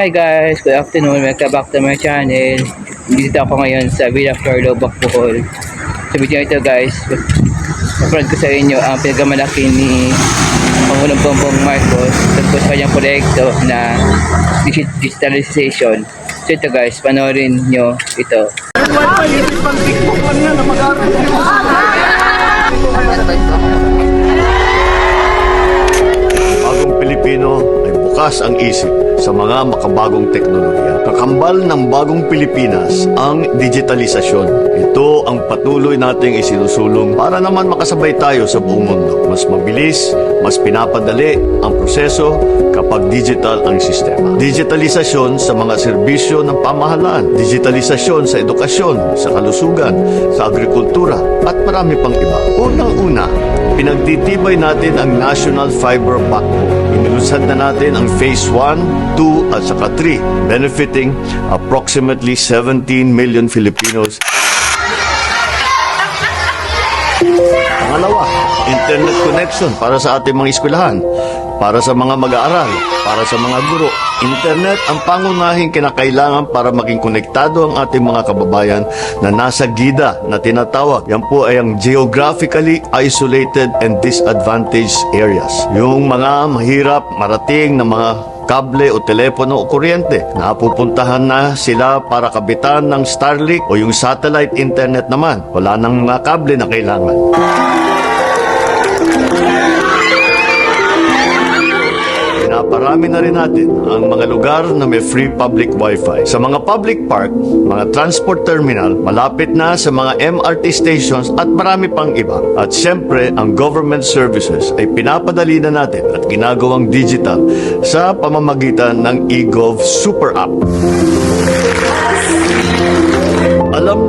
Hi guys, good afternoon. Welcome back to my channel. Dito ako ngayon sa Villa Florida, Bohol. Sa video ito guys, upload ko sa inyo ang pinagamalaki ni Pangulong Bongbong Marcos sa kanyang proyekto na digi- digitalization. So ito guys, panoorin nyo ito. Bagong bukas ang isip sa mga makabagong teknolohiya. Kakambal ng bagong Pilipinas ang digitalisasyon. Ito ang patuloy nating isinusulong para naman makasabay tayo sa buong mundo. Mas mabilis, mas pinapadali ang proseso kapag digital ang sistema. Digitalisasyon sa mga serbisyo ng pamahalaan, digitalisasyon sa edukasyon, sa kalusugan, sa agrikultura, at marami pang iba. Unang-una, pinagtitibay natin ang National Fiber Backbone. Inilusad na natin ang Phase 1, 2 at saka 3, benefiting approximately 17 million Filipinos. Pangalawa, internet connection para sa ating mga eskwelahan, para sa mga mag-aaral, para sa mga guro. Internet ang pangunahing kinakailangan para maging konektado ang ating mga kababayan na nasa gida na tinatawag. Yan po ay ang geographically isolated and disadvantaged areas. Yung mga mahirap marating na mga kable o telepono o kuryente. Napupuntahan na sila para kabitan ng Starlink o yung satellite internet naman. Wala nang mga kable na kailangan. Pinaparami na rin natin ang mga lugar na may free public wifi. Sa mga public park, mga transport terminal, malapit na sa mga MRT stations at marami pang iba. At siyempre, ang government services ay pinapadali na natin at ginagawang digital sa pamamagitan ng eGov Super App.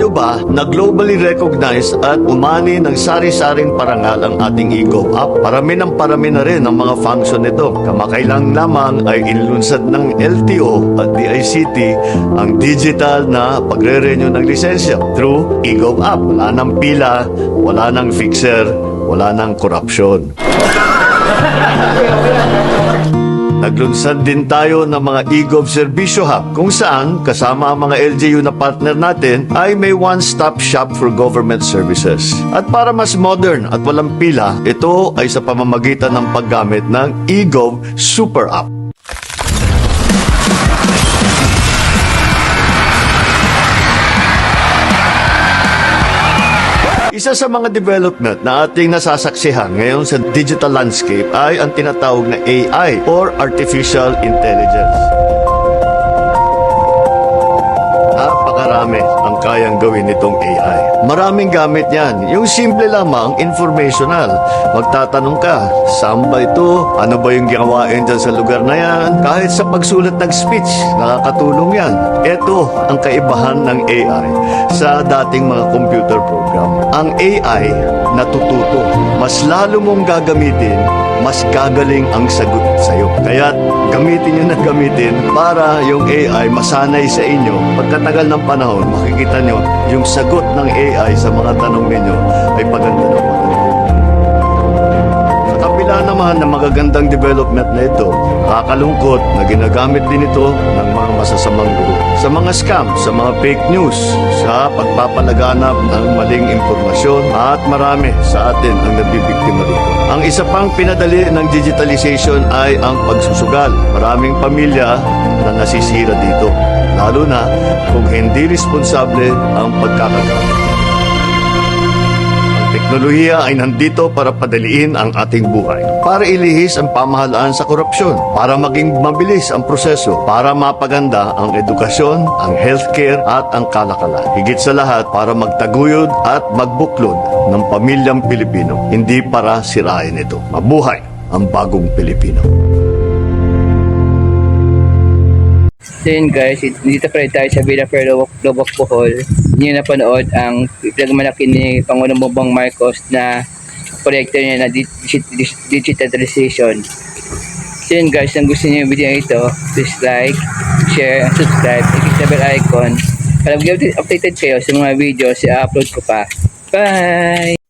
Nyo ba na globally recognized at umani ng sari-saring parangal ang ating eGov app? Parami ng parami na rin ang mga function nito. Kamakailang lamang ay inlunsad ng LTO at DICT ang digital na pagre-renew ng lisensya through eGov app. Wala nang pila, wala nang fixer, wala nang korupsyon. Naglunsad din tayo ng mga eGov Servicio Hub kung saan kasama ang mga LGU na partner natin ay may one-stop shop for government services. At para mas modern at walang pila, ito ay sa pamamagitan ng paggamit ng eGov Super App. Isa sa mga development na ating nasasaksihan ngayon sa digital landscape ay ang tinatawag na AI or Artificial Intelligence. Napakarami ang kayang gawin nitong AI. Maraming gamit yan. Yung simple lamang, informational. Magtatanong ka, saan ba ito? Ano ba yung gawain dyan sa lugar na yan? Kahit sa pagsulat ng speech, nakakatulong yan. Ito ang kaibahan ng AI sa dating mga computer program. Ang AI natututo. Mas lalo mong gagamitin, mas gagaling ang sagot sa'yo. Kaya gamitin nyo na gamitin para yung AI masanay sa inyo. Pagkatagal ng panahon, makikita nyo yung sagot ng AI sa mga tanong ninyo ay paganda naman ng magagandang development na ito, kakalungkot na ginagamit din ito ng mga masasamang guru. Sa mga scam, sa mga fake news, sa pagpapalaganap ng maling impormasyon at marami sa atin ang nabibiktima dito. Ang isa pang pinadali ng digitalization ay ang pagsusugal. Maraming pamilya na nasisira dito, lalo na kung hindi responsable ang pagkakagamit. Teknolohiya ay nandito para padaliin ang ating buhay, para ilihis ang pamahalaan sa korupsyon, para maging mabilis ang proseso, para mapaganda ang edukasyon, ang healthcare at ang kalakalan. Higit sa lahat, para magtaguyod at magbuklod ng pamilyang Pilipino, hindi para sirain ito. Mabuhay ang bagong Pilipino. So guys, dito pa rin tayo sa Villa Florida, Lubok, Bohol. Nyo napanood ang pinagamalaki ni Pangulong Bongbong Marcos na proyekto niya na di- di- digitalization. So yun guys, kung gusto niyo yung video ito, please like, share, and subscribe. I-click the bell icon para updated kayo sa mga videos i-upload ko pa. Bye!